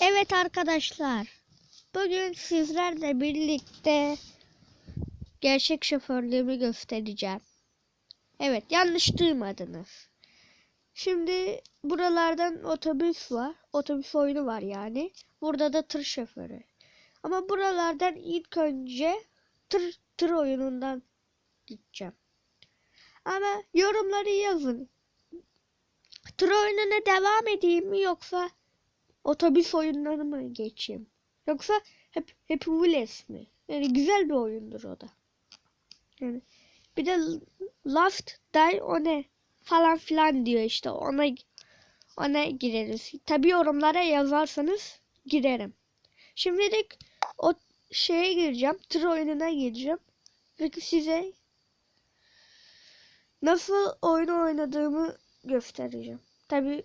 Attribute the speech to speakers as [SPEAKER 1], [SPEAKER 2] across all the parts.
[SPEAKER 1] Evet arkadaşlar. Bugün sizlerle birlikte gerçek şoförlüğümü göstereceğim. Evet yanlış duymadınız. Şimdi buralardan otobüs var. Otobüs oyunu var yani. Burada da tır şoförü. Ama buralardan ilk önce tır, tır oyunundan gideceğim. Ama yorumları yazın. Tır oyununa devam edeyim mi yoksa otobüs oyunlarına mı geçeyim? Yoksa hep hep Wheels mi? Yani güzel bir oyundur o da. Yani bir de Last Die One falan filan diyor işte ona ona gireriz. Tabi yorumlara yazarsanız girerim. Şimdilik o şeye gireceğim. Tır oyununa gireceğim. Peki size nasıl oyun oynadığımı göstereceğim. Tabi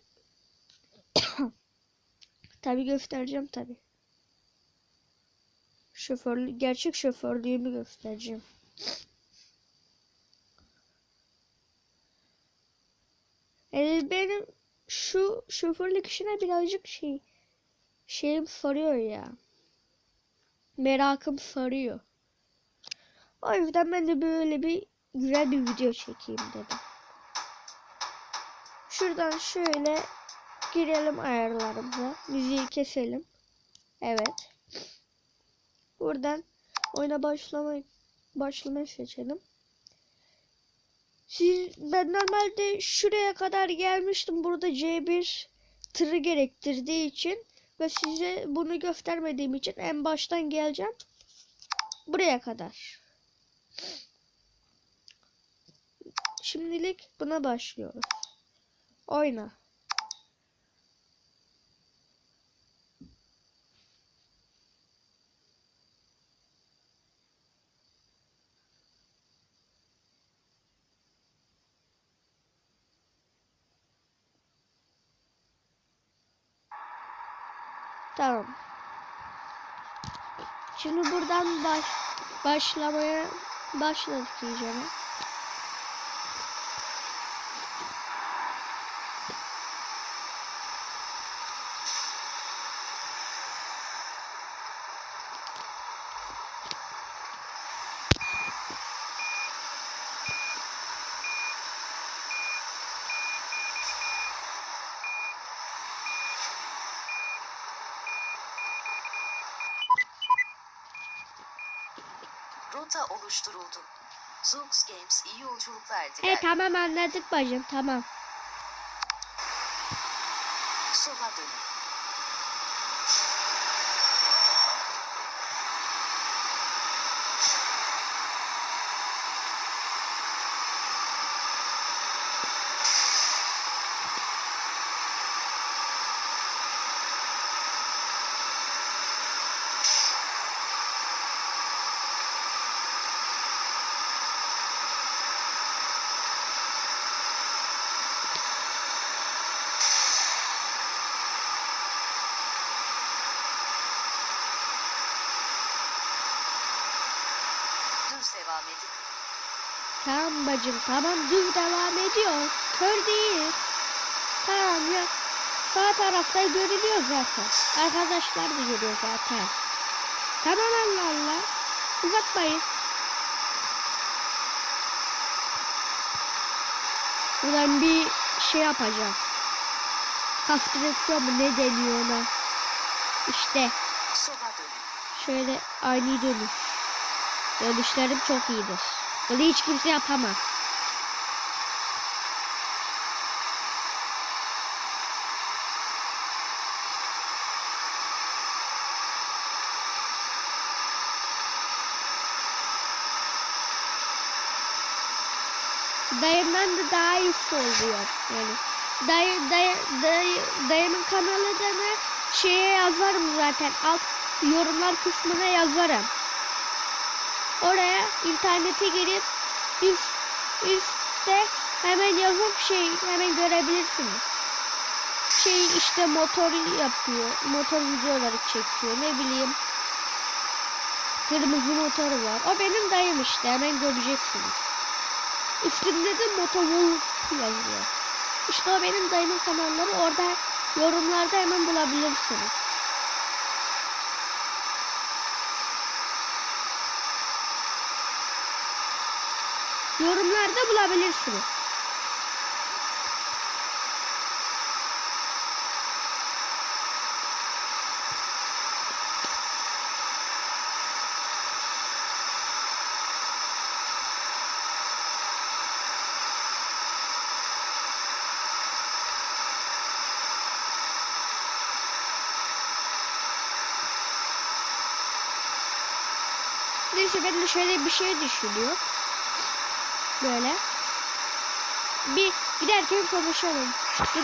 [SPEAKER 1] tabi göstereceğim tabi. Şoförlü gerçek şoförlüğümü göstereceğim. Yani benim şu şoförlük işine birazcık şey şeyim sarıyor ya. Merakım sarıyor. O yüzden ben de böyle bir güzel bir video çekeyim dedim. Şuradan şöyle girelim ayarlarımıza. Müziği keselim. Evet. Buradan oyuna başlama başlamayı seçelim. Siz, ben normalde şuraya kadar gelmiştim. Burada C1 tırı gerektirdiği için ve size bunu göstermediğim için en baştan geleceğim. Buraya kadar. Şimdilik buna başlıyoruz. Oyna. Tamam. Şimdi buradan baş başlamaya başladık diyeceğim.
[SPEAKER 2] Rota oluşturuldu. Zoox Games iyi yolculuklar diler.
[SPEAKER 1] Evet tamam anladık bacım tamam.
[SPEAKER 2] Sola dönün. Düz devam edin.
[SPEAKER 1] Tamam bacım tamam düz devam ediyor. Kör değil. Tamam ya. Sağ tarafta görülüyor zaten. Arkadaşlar da görüyor zaten. Tamam Allah Allah. Uzatmayın. Buradan bir şey yapacağım. Kastreksiyon mu ne deniyor ona? İşte şöyle ani dönüş. Dönüşlerim çok iyidir. Bunu hiç kimse yapamaz. Dayımdan da daha iyisi oluyor yani. Dayı, dayı, dayı, dayımın kanalı da ne? Şeye yazarım zaten. Alt yorumlar kısmına yazarım. Oraya internete girip üst, üstte hemen yazıp şey hemen görebilirsiniz. Şey işte motor yapıyor. Motor videoları çekiyor. Ne bileyim. Kırmızı motoru var. O benim dayım işte. Hemen göreceksiniz. Üstünde de motovol yazıyor. İşte o benim dayımın kanalları. Orada yorumlarda hemen bulabilirsiniz. Yorumlarda bulabilirsiniz. Neyse ben şöyle bir şey düşünüyorum. Böyle. Bir giderken konuşalım. Dur,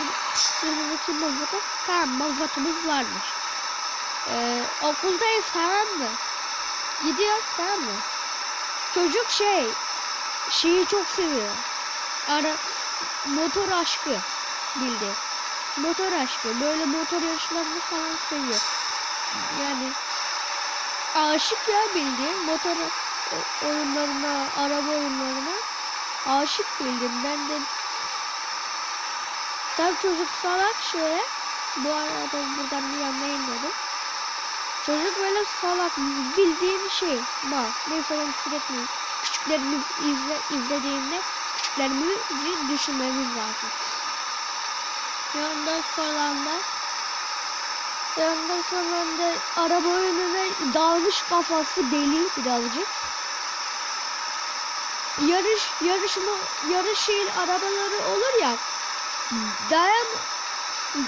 [SPEAKER 1] dur bakayım mazota. Tamam mazotumuz varmış. Ee, okuldayız tamam mı? Gidiyoruz tamam mı? Çocuk şey şeyi çok seviyor. Ara motor aşkı bildi. Motor aşkı. Böyle motor yarışlarını falan seviyor. Yani aşık ya bildiğin motor oyunlarına, araba oyunlarına aşık bildim. Ben de tam çocuk salak şöyle bu arada buradan bir yanına inmedim. Çocuk böyle salak bildiğin şey bak mesela sürekli küçüklerimiz izle, izlediğinde küçüklerimizi düşünmemiz lazım. Yanında falan da Ondan sonra da araba önüne dalmış kafası deli birazcık. Yarış yarışma yarış şeyin arabaları olur ya. Dayan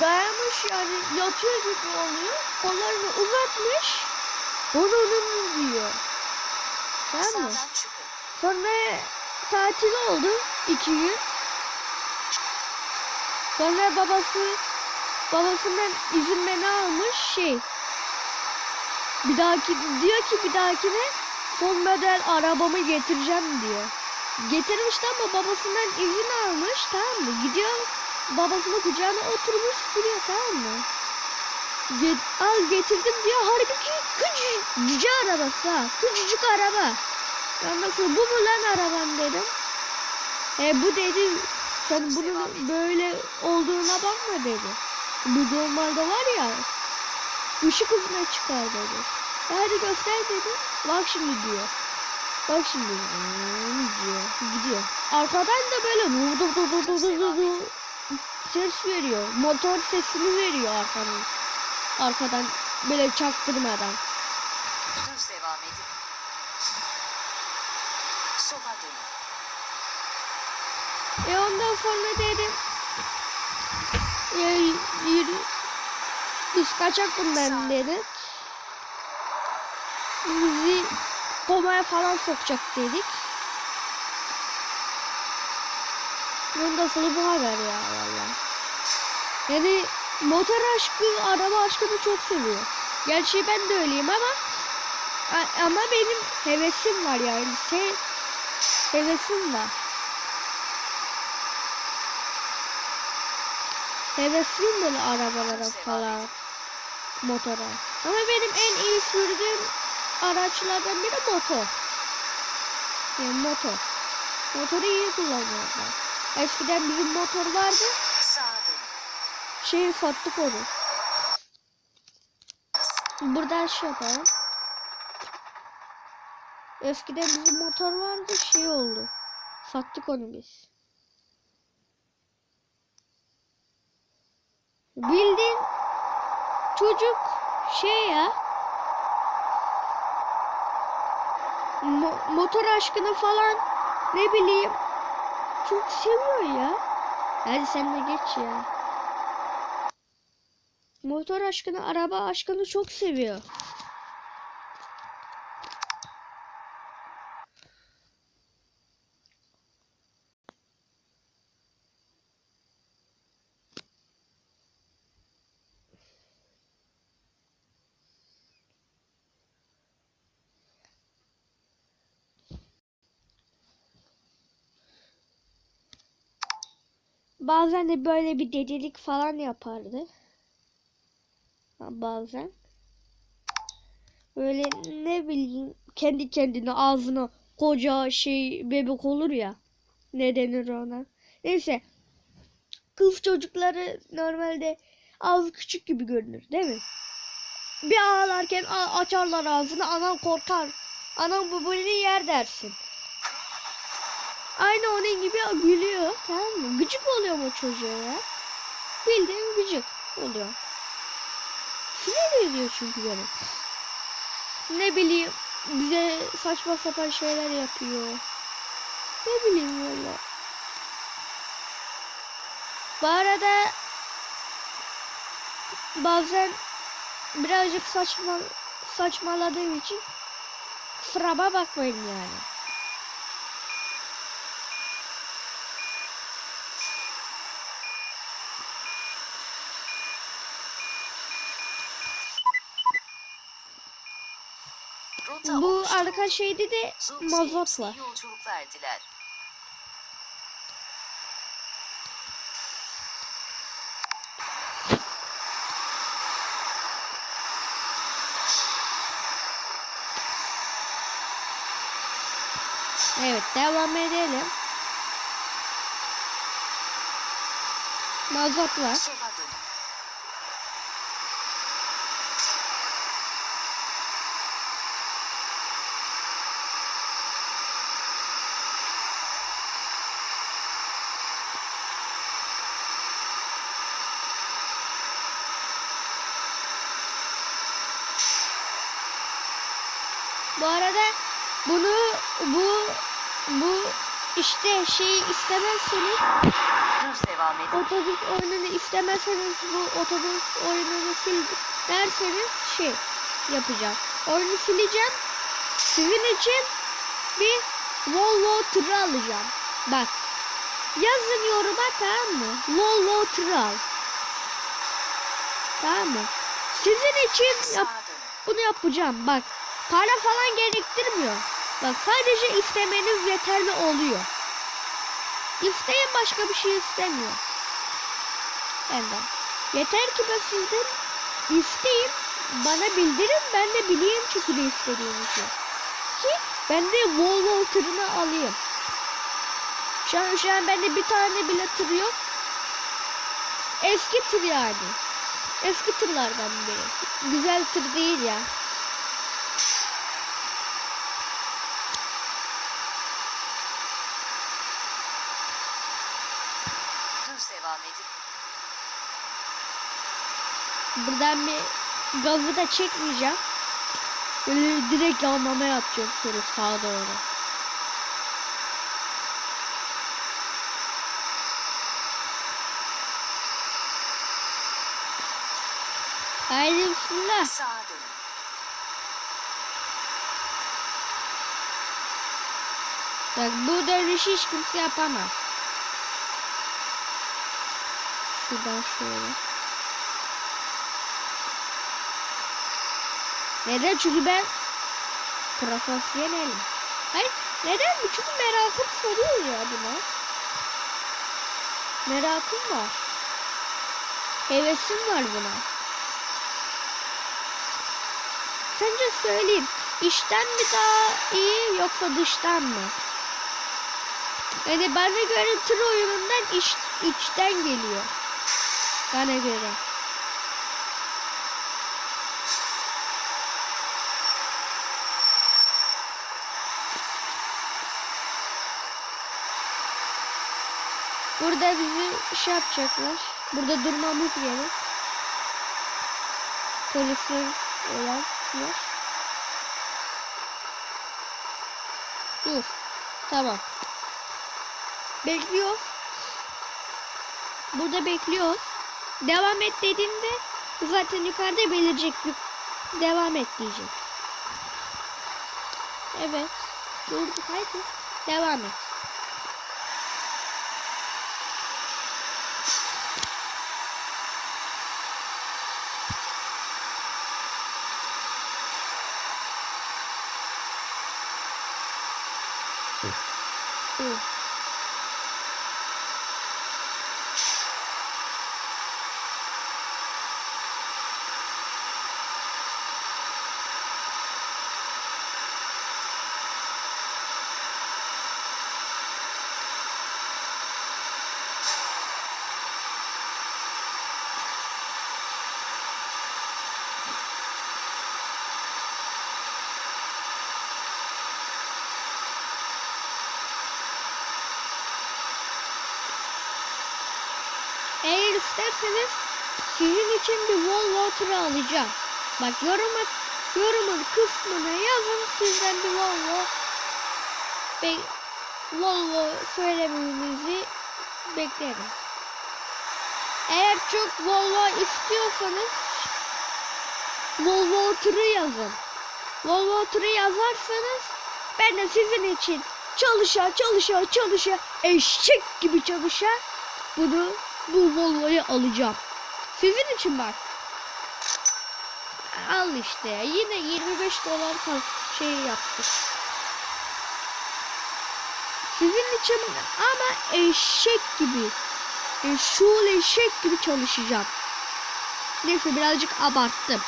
[SPEAKER 1] dayamış yani yatıyor gibi oluyor. Kollarını uzatmış. Onun diyor. Tamam mı? Sonra tatil oldu iki gün. Sonra babası babasından izin ne almış şey. Bir dahaki diyor ki bir dahakine son model arabamı getireceğim diyor. Getirmişti ama babasından izin almış tamam mı? Gidiyor babasının kucağına oturmuş sürüyor tamam mı? Get- al getirdim diyor. Halbuki küçücük cüce arabası ha. Küçücük araba. Ben nasıl bu mu lan araban dedim. E bu dedi sen bunun böyle olduğuna bakma dedi. Bu normalde var ya ışık hızına çıkar dedi. E hadi göster dedi. Bak şimdi diyor. Bak şimdi "Hmm," diyor. Gidiyor. Arkadan da böyle vurdu vurdu vurdu vurdu ses veriyor. Motor sesini veriyor arkadan. Arkadan böyle çaktırmadan.
[SPEAKER 2] Düz devam edin. Sola dönün.
[SPEAKER 1] E ondan sonra dedim e, yürü, biz kaçak bundan dedik. Bizi komaya falan sokacak dedik. Sonra bu haber ya valla. Yani motor aşkı, araba aşkını çok seviyor. Gerçi ben de öyleyim ama ama benim hevesim var yani. Şey, hevesim var. Hevesliyim böyle arabalara falan, motora. Ama benim en iyi sürdüğüm araçlardan biri motor. Yani motor. Motoru iyi kullanıyorlar. Eskiden bizim motor vardı. Şeyi sattık onu. Buradan şey yapalım. Eskiden bizim motor vardı şey oldu. Sattık onu biz. Bildiğin çocuk şey ya. mo- motor aşkını falan ne bileyim çok seviyor ya. Hadi sen de geç ya. Motor aşkını, araba aşkını çok seviyor. Bazen de böyle bir delilik falan yapardı. Bazen. Böyle ne bileyim kendi kendine ağzına koca şey bebek olur ya. Ne denir ona? Neyse. Kız çocukları normalde ağzı küçük gibi görünür değil mi? Bir ağlarken açarlar ağzını anan korkar. Anam bu bunu yer dersin. Aynı onun gibi gülüyor. Tamam mı? Gıcık oluyorum o çocuğa ya. Bildiğin gıcık oluyor. Sinir ediyor çünkü beni. Ne bileyim bize saçma sapan şeyler yapıyor. Ne bileyim valla. Bu arada bazen birazcık saçma saçmaladığım için kusuruma bakmayın yani. Bu arka şeyde de
[SPEAKER 2] Zoox
[SPEAKER 1] mazot
[SPEAKER 2] Games
[SPEAKER 1] var.
[SPEAKER 2] iyi yolculuklar diler.
[SPEAKER 1] Evet devam edelim. Mazot var.
[SPEAKER 2] Sola dönün.
[SPEAKER 1] Bu arada bunu bu bu işte şeyi istemezseniz
[SPEAKER 2] Düz devam edin.
[SPEAKER 1] otobüs oyununu istemezseniz bu otobüs oyununu sil derseniz şey yapacağım. Oyunu sileceğim. Sizin için bir Volvo tırı alacağım. Bak. Yazın yoruma tamam mı? Volvo tırı al. Tamam mı? Sizin için yap bunu yapacağım. Bak. Para falan gerektirmiyor. Bak sadece istemeniz yeterli oluyor. İsteyin başka bir şey istemiyor. Benden. Yeter ki ben sizden isteyin. Bana bildirin ben de bileyim çünkü ne istediğinizi. Ki ben de Volvo tırını alayım. Şu an, şu an bende bir tane bile tır yok. Eski tır yani. Eski tırlardan biri. Güzel tır değil ya.
[SPEAKER 2] Düz devam edin.
[SPEAKER 1] Buradan bir gazı da çekmeyeceğim. Böyle direkt yanlamaya atacağım şöyle sağa doğru. Haydi bismillah. Bak bu dönüşü hiç kimse yapamaz. Şuradan şöyle. Neden? Çünkü ben profesyonelim. Hayır neden? Çünkü merakım soruyor ya buna. Merakım var. Hevesim var buna. Sence söyleyeyim. İçten mi daha iyi yoksa dıştan mı? Yani bana göre tır oyunundan iç, içten geliyor. Bana göre. Burada bizi şey yapacaklar. Burada durmamız gerek. Polisler olan yer. Dur. Tamam. Bekliyor. Burada bekliyor. Devam et dediğimde zaten yukarıda belirecek. Yuk- Devam et diyecek. Evet. Durduk haydi. Devam et. İsterseniz sizin için bir turu alacağım. Bak yorum yorumun kısmına yazın sizden bir Volvo be Volvo söylememizi beklerim. Eğer çok Volvo istiyorsanız Volvo turu yazın. Volvo turu yazarsanız ben de sizin için çalışa çalışa çalışa eşek gibi çalışa bunu bu Volvo'yu alacağım. Sizin için bak. Al işte yine 25 dolar şey yaptık. Sizin için ama eşek gibi. E, şul eşek gibi çalışacağım. Neyse birazcık abarttım.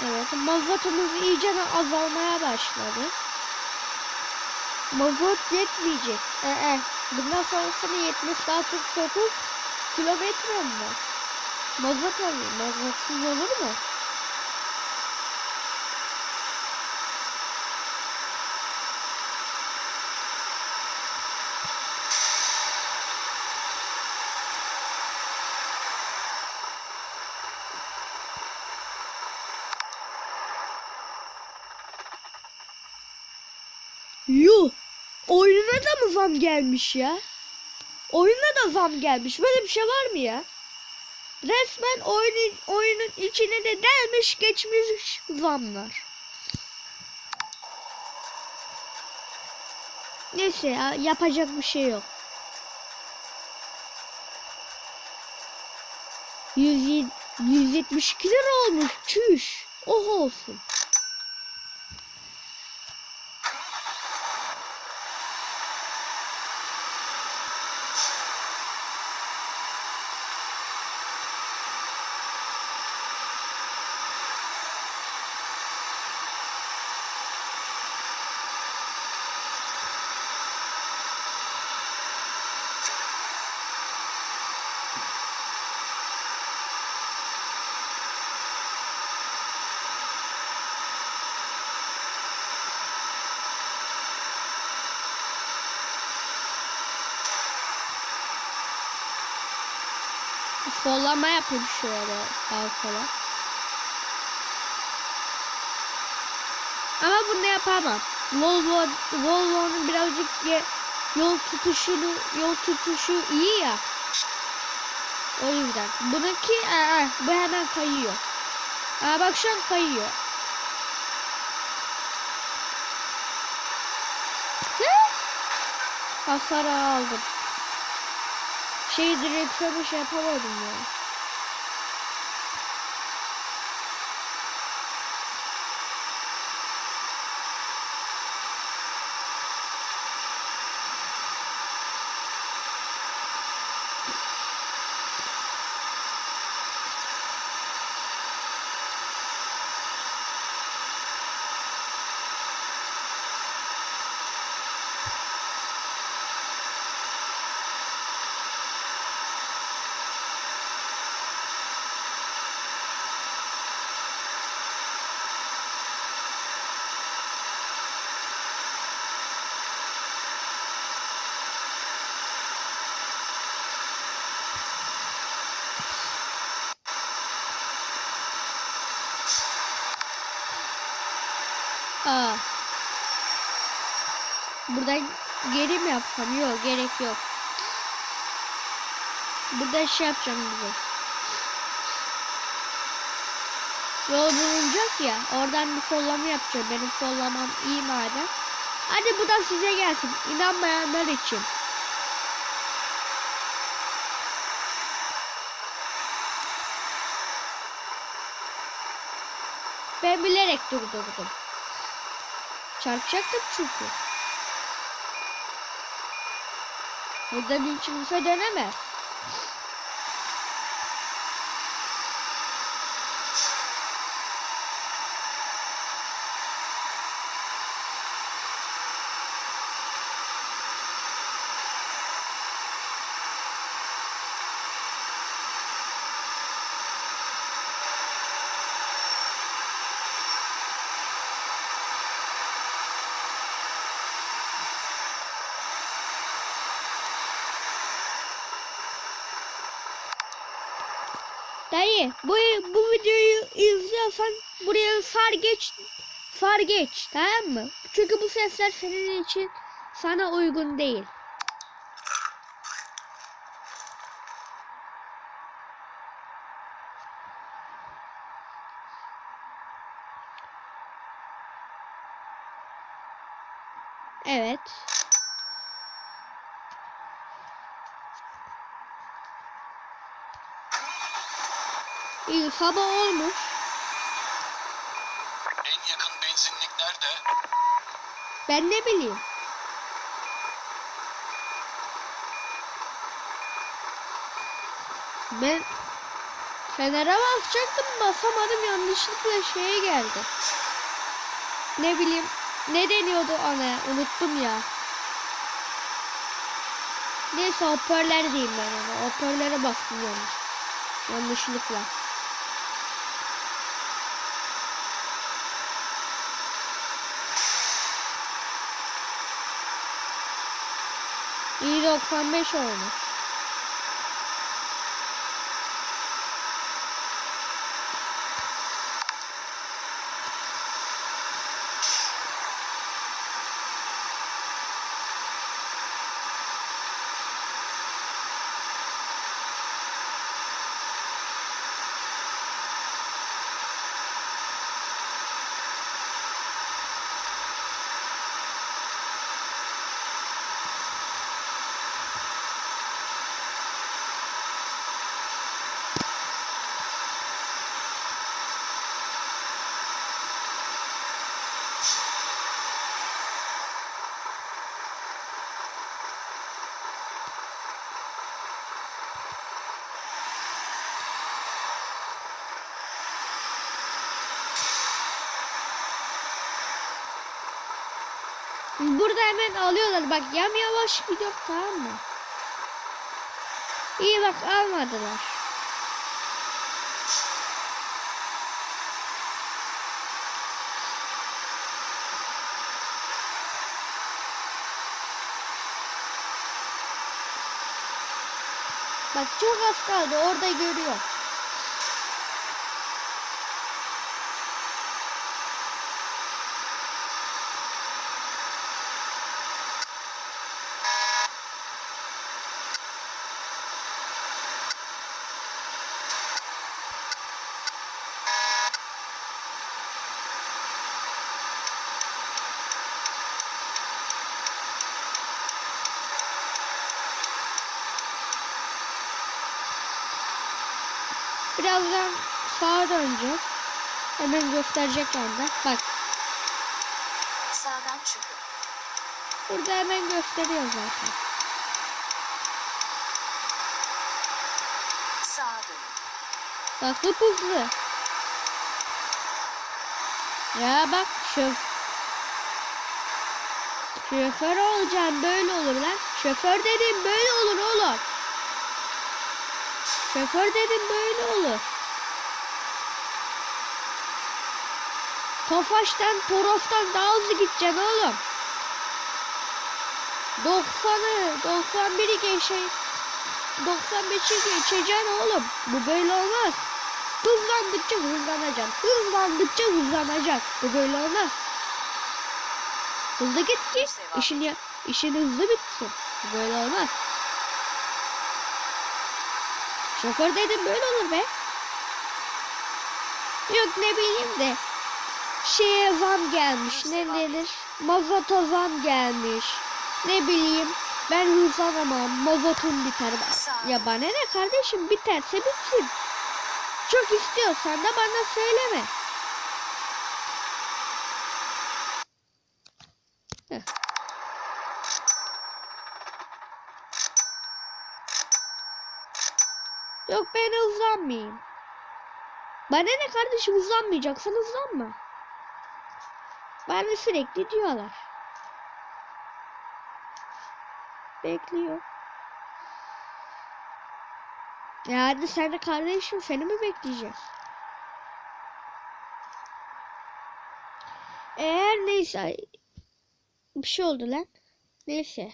[SPEAKER 1] Evet, mazotumuz iyice azalmaya başladı. Mazot yetmeyecek. Ee, bundan sonrasını 70 daha 49 kilometre mi? Mazot alayım. Mazotsuz olur mu? Yuh! Oyununa da mı zam gelmiş ya? Oyuna da zam gelmiş. Böyle bir şey var mı ya? Resmen oyunun, oyunun içine de delmiş geçmiş zamlar. Neyse ya yapacak bir şey yok. 100, 172 lira olmuş. Çüş. Oh olsun. Sollama yapayım şöyle sağa sola. Ama bunu yapamam. Volvo Volvo'nun birazcık ye- yol tutuşunu yol tutuşu iyi ya. O yüzden. Bununki aa, bu hemen kayıyor. Aa, bak şu an kayıyor. Hasar aldım. Şey direksiyonu şey yapamadım ya. Aa. Buradan geri mi yapsam? Yok gerek yok. Burada şey yapacağım bize. Yol bulunacak ya. Oradan bir sollama yapacağım. Benim sollamam iyi madem. Hadi bu da size gelsin. İnanmayanlar için. Ben bilerek durdurdum. Çarpacaktım çünkü. Burada bir kimse dönemez. Dayı bu bu videoyu izliyorsan buraya sar geç sar geç tamam mı? Çünkü bu sesler senin için sana uygun değil. Evet. İyi sabah olmuş.
[SPEAKER 3] En yakın benzinlik nerede?
[SPEAKER 1] Ben ne bileyim. Ben Fener'e basacaktım basamadım yanlışlıkla şeye geldi. Ne bileyim ne deniyordu ona unuttum ya. Neyse hoparlör diyeyim ben ona. Hoparlöre bastım yanlış. Yanlışlıkla. İyi 95 olmuş. Burada hemen alıyorlar. Bak yam yavaş gidiyor tamam mı? İyi bak almadılar. Bak çok az kaldı orada görüyor. Dönecek. Hemen gösterecek bende. Bak
[SPEAKER 2] Sağdan çıkın.
[SPEAKER 1] burada hemen gösteriyor zaten.
[SPEAKER 2] Sağa dönün.
[SPEAKER 1] Bak hıp hızlı. Ya bak şöf. Şoför olacağım böyle olur lan. Şoför dedim böyle olur oğlum. Şoför dedim böyle olur. Tofaş'tan Toros'tan daha hızlı gideceksin oğlum. 90'ı 91'i geçe 95'i geçeceksin oğlum. Bu böyle olmaz. Hızlandıkça hızlanacaksın. Hızlandıkça hızlanacaksın. Bu böyle olmaz. Hızlı git ki işin, ya, işin hızlı bitsin. Bu böyle olmaz. Şoför dedim böyle olur be. Yok ne bileyim de. Şeye zam gelmiş. Ne denir? Mazota zam gelmiş. Ne bileyim. Ben hızlanamam. Mazotum biter. Ya bana ne kardeşim biterse bitsin. Çok istiyorsan da bana söyleme. Heh. Yok ben hızlanmayayım. Bana ne kardeşim hızlanmayacaksan hızlanma. Bana sürekli diyorlar. Bekliyor. Yani sen de kardeşim seni mi bekleyeceğiz? Eğer neyse bir şey oldu lan. Neyse.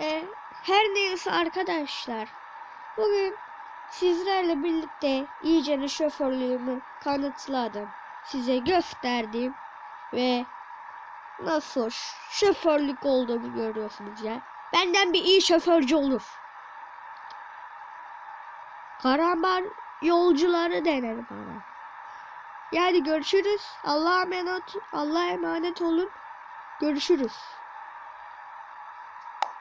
[SPEAKER 1] E, her neyse arkadaşlar. Bugün sizlerle birlikte iyice şoförlüğümü kanıtladım. Size gösterdim ve nasıl şoförlük olduğumu görüyorsunuz ya. Benden bir iyi şoförcü olur. Karambar yolcuları denir bana. Yani görüşürüz. Allah'a emanet, Allah'a emanet olun. Görüşürüz.